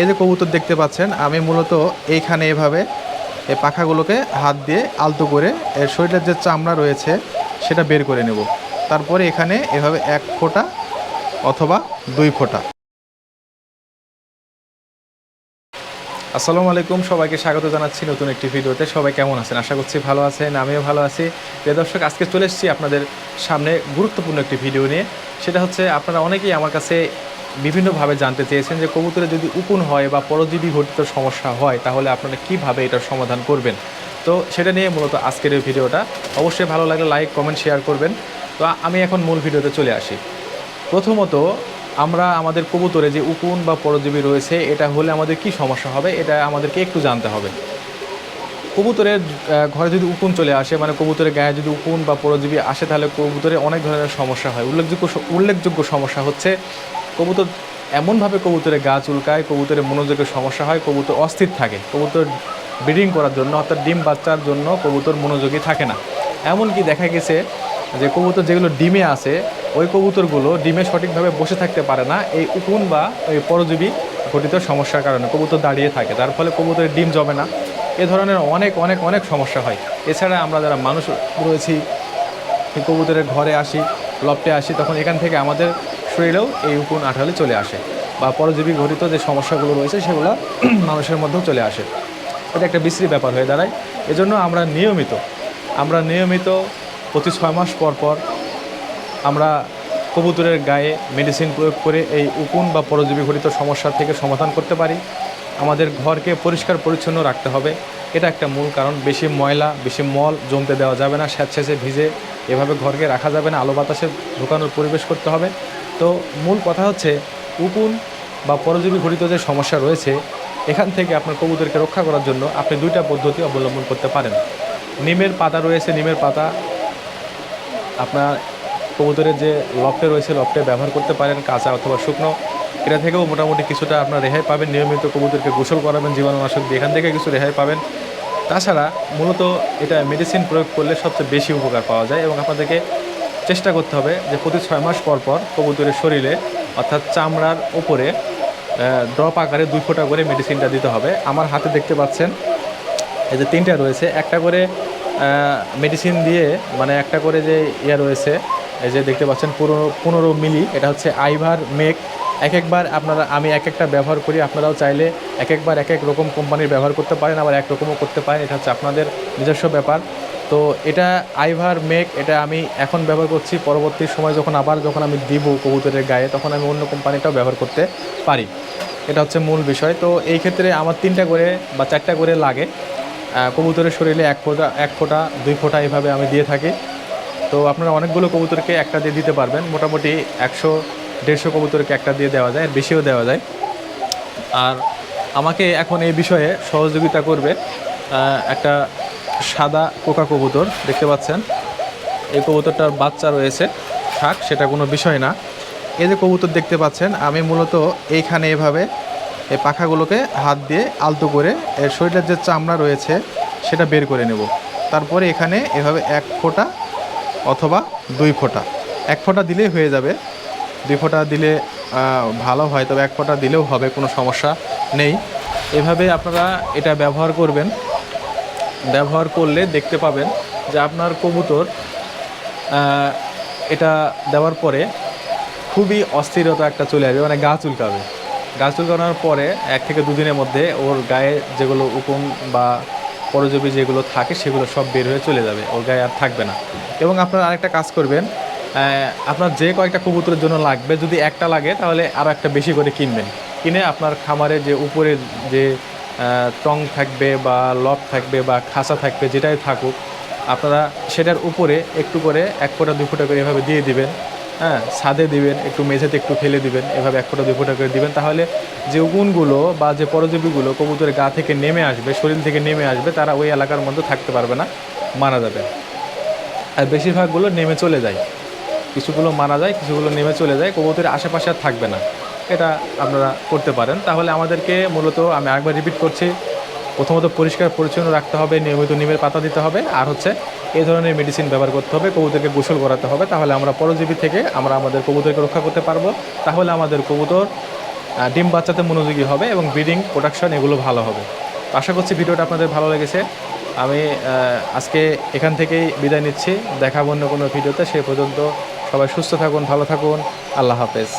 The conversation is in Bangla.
এই যে কবুতর দেখতে পাচ্ছেন, আমি মূলত এইখানে এভাবে এই পাখাগুলোকে হাত দিয়ে আলতো করে এর শরীরের যে চামড়া রয়েছে সেটা বের করে নেব। তারপরে এখানে এভাবে এক ফোঁটা অথবা দুই ফোঁটা। আসসালামু আলাইকুম, সবাইকে স্বাগত জানাচ্ছি নতুন একটি ভিডিওতে। সবাই কেমন আছেন? আশা করছি ভালো আছেন, আমিও ভালো আছি। প্রিয় দর্শক, আজকে চলে এসেছি আপনাদের সামনে গুরুত্বপূর্ণ একটি ভিডিও নিয়ে। সেটা হচ্ছে আপনারা অনেকেই আমার কাছে বিভিন্নভাবে জানতে চেয়েছেন যে কবুতরে যদি উকুন হয় বা পরজীবী ঘটিত সমস্যা হয়, তাহলে আপনারা কীভাবে এটার সমাধান করবেন? তো সেটা নিয়ে মূলত আজকের এই ভিডিওটা। অবশ্যই ভালো লাগলে লাইক, কমেন্ট, শেয়ার করবেন। তো আমি এখন মূল ভিডিওতে চলে আসি। প্রথমত আমরা আমাদের কবুতরে যে উকুন বা পরজীবী রয়েছে, এটা হলে আমাদের কি সমস্যা হবে, এটা আমাদেরকে একটু জানতে হবে। কবুতরের ঘরে যদি উকুন চলে আসে মানে কবুতরের গায়ে যদি উকুন বা পরজীবী আসে, তাহলে কবুতরে অনেক ধরনের সমস্যা হয়। উল্লেখযোগ্য উল্লেখযোগ্য সমস্যা হচ্ছে কবুতর এমনভাবে কবুতরে গা চুলকায় কবুতরের মনোযোগের সমস্যা হয়, কবুতর অস্থির থাকে। কবুতর ব্রিডিং করার জন্য অর্থাৎ ডিম বাচ্চার জন্য কবুতর মনোযোগী থাকে না। এমনকি দেখা গেছে যে কবুতর যেগুলো ডিমে আছে, ওই কবুতরগুলো ডিমে সঠিকভাবে বসে থাকতে পারে না। এই উকুন বা ওই পরজীবী ঘটিত সমস্যার কারণে কবুতর দাঁড়িয়ে থাকে। তার ফলে কবুতরের ডিম জমে না। এ ধরনের অনেক অনেক অনেক সমস্যা হয়। এছাড়া আমরা যারা মানুষ রয়েছি, কবুতরের ঘরে আসি লপটে আসি, তখন এখান থেকে আমাদের শরীরেও এই উকুন আঠালে চলে আসে বা পরজীবী ঘটিত যে সমস্যাগুলো রয়েছে সেগুলো মানুষের মধ্যেও চলে আসে। এটা একটা বিশ্রী ব্যাপার হয়ে দাঁড়ায়। এজন্য আমরা নিয়মিত আমরা নিয়মিত প্রতি ছয় মাস পর পর আমরা কবুতরের গায়ে মেডিসিন প্রয়োগ করে এই উকুন বা পরজীবী ঘটিত সমস্যা থেকে সমাধান করতে পারি। আমাদের ঘরকে পরিষ্কার পরিচ্ছন্ন রাখতে হবে। এটা একটা মূল কারণ। বেশি ময়লা, বেশি মল জমতে দেওয়া যাবে না। স্যাঁতস্যাঁচে ভিজে এভাবে ঘরকে রাখা যাবে না। আলো বাতাসে ঢোকানোর পরিবেশ করতে হবে। তো মূল কথা হচ্ছে উকুন বা পরজীবী ঘটিত যে সমস্যা রয়েছে, এখান থেকে আপনার কবুতরকে রক্ষা করার জন্য আপনি দুইটা পদ্ধতি অবলম্বন করতে পারেন। নিমের পাতা রয়েছে, নিমের পাতা আপনার কবুতরের যে লফটে রয়েছে, লফটে ব্যবহার করতে পারেন, কাঁচা অথবা শুকনো। এটা থেকেও মোটামুটি কিছুটা আপনার রেহাই পাবেন, নিয়মিত কবুতরকে গোসল করাবেন, জীবাণুনাশক দিয়ে এখান থেকে কিছু রেহাই পাবেন। তাছাড়া মূলত এটা মেডিসিন প্রয়োগ করলে সবচেয়ে বেশি উপকার পাওয়া যায় এবং আপনাদেরকে চেষ্টা করতে হবে যে প্রতি ছয় মাস পর পর কবুতরের শরীরে, অর্থাৎ চামড়ার ওপরে ড্রপ আকারে দুই ফোঁটা করে মেডিসিনটা দিতে হবে। আমার হাতে দেখতে পাচ্ছেন, এই যে তিনটা রয়েছে। একটা করে মেডিসিন দিয়ে মানে একটা করে যে ইয়ে রয়েছে, এই যে দেখতে পাচ্ছেন পনেরো পনেরো মিলি, এটা হচ্ছে আইভার মেক এক একবার আপনারা, আমি এক একটা ব্যবহার করি, আপনারাও চাইলে এক একবার এক এক রকম কোম্পানির ব্যবহার করতে পারেন, আবার এক রকমও করতে পারেন। এটা হচ্ছে আপনাদের নিজস্ব ব্যাপার। তো এটা আইভার মেক এটা আমি এখন ব্যবহার করছি। পরবর্তী সময় যখন আবার যখন আমি দিব কবুতরের গায়ে, তখন আমি অন্য কোম্পানিটাও ব্যবহার করতে পারি। এটা হচ্ছে মূল বিষয়। তো এই ক্ষেত্রে আমার তিনটা করে বা চারটা করে লাগে। কবুতরের শরীরে এক ফোঁটা এক ফোঁটা, দুই ফোঁটা এইভাবে আমি দিয়ে থাকি। তো আপনারা অনেকগুলো কবুতরকে একটা দিয়ে দিতে পারবেন। মোটামুটি একশো, দেড়শো কবুতরকে একটা দিয়ে দেওয়া যায়, বেশিও দেওয়া যায়। আর আমাকে এখন এই বিষয়ে সহযোগিতা করবে একটা সাদা পোকা কবুতর দেখতে পাচ্ছেন। এই কবুতরটার বাচ্চা রয়েছে, থাক, সেটা কোনো বিষয় না। এই যে কবুতর দেখতে পাচ্ছেন, আমি মূলত এইখানে এভাবে এই পাখাগুলোকে হাত দিয়ে আলতো করে এর শরীরের যে চামড়া রয়েছে, সেটা বের করে নেব। তারপরে এখানে এভাবে এক ফোঁটা অথবা দুই ফোঁটা। এক ফোঁটা দিলেই হয়ে যাবে। দুই ফোঁটা দিলে ভালো হয়, তবে এক ফোঁটা দিলেও হবে, কোনো সমস্যা নেই। এভাবে আপনারা এটা ব্যবহার করবেন। ব্যবহার করলে দেখতে পাবেন যে আপনার কবুতর এটা দেওয়ার পরে খুবই অস্থিরতা একটা চলে আসবে মানে গা চুলকাবে। গা চুলকানোর পরে এক থেকে দুদিনের মধ্যে ওর গায়ে যেগুলো উকুন বা পরজীবী যেগুলো থাকে সেগুলো সব বের হয়ে চলে যাবে, ওর গায়ে আর থাকবে না। এবং আপনারা আরেকটা কাজ করবেন আপনার যে কয়েকটা কবুতরের জন্য লাগবে, যদি একটা লাগে তাহলে আরও একটা বেশি করে কিনবেন। কিনে আপনার খামারে যে উপরে যে টং থাকবে বা লক থাকবে বা খাসা থাকবে, যেটাই থাকুক, আপনারা সেটার উপরে একটু করে এক ফোঁটা, দুই ফোঁটা করে এভাবে দিয়ে দিবেন হ্যাঁ ছাদে দিবেন, একটু মেঝেতে একটু ফেলে দিবেন, এভাবে এক ফোঁটা, দুই ফোঁটা করে দিবেন, তাহলে যে উগুনগুলো বা যে পরজীবীগুলো কবুতরের গা থেকে নেমে আসবে, শরীর থেকে নেমে আসবে, তারা ওই এলাকার মধ্যে থাকতে পারবে না, মারা যাবে। আর বেশিরভাগগুলো নেমে চলে যায়। কিছুগুলো মারা যায়, কিছুগুলো নেমে চলে যায়, কবুতরের আশেপাশে আর থাকবে না। এটা আপনারা করতে পারেন। তাহলে আমাদেরকে মূলত আমি আরেকবার রিপিট করছি, প্রথমত পরিষ্কার পরিচ্ছন্ন রাখতে হবে, নিয়মিত নিমের পাতা দিতে হবে, আর হচ্ছে এই ধরনের মেডিসিন ব্যবহার করতে হবে, কবুতরকে গোসল করাতে হবে, তাহলে আমরা পরজীবী থেকে আমরা আমাদের কবুতরকে রক্ষা করতে পারব। তাহলে আমাদের কবুতর ডিম বাচ্চাতে মনোযোগী হবে এবং ব্রিডিং প্রোডাকশন এগুলো ভালো হবে। আশা করছি ভিডিওটা আপনাদের ভালো লেগেছে। আমি আজকে এখান থেকেই বিদায় নিচ্ছি। দেখাবো অন্য কোনো ভিডিওতে। সে পর্যন্ত সবাই সুস্থ থাকুন, ভালো থাকুন। আল্লাহ হাফেজ।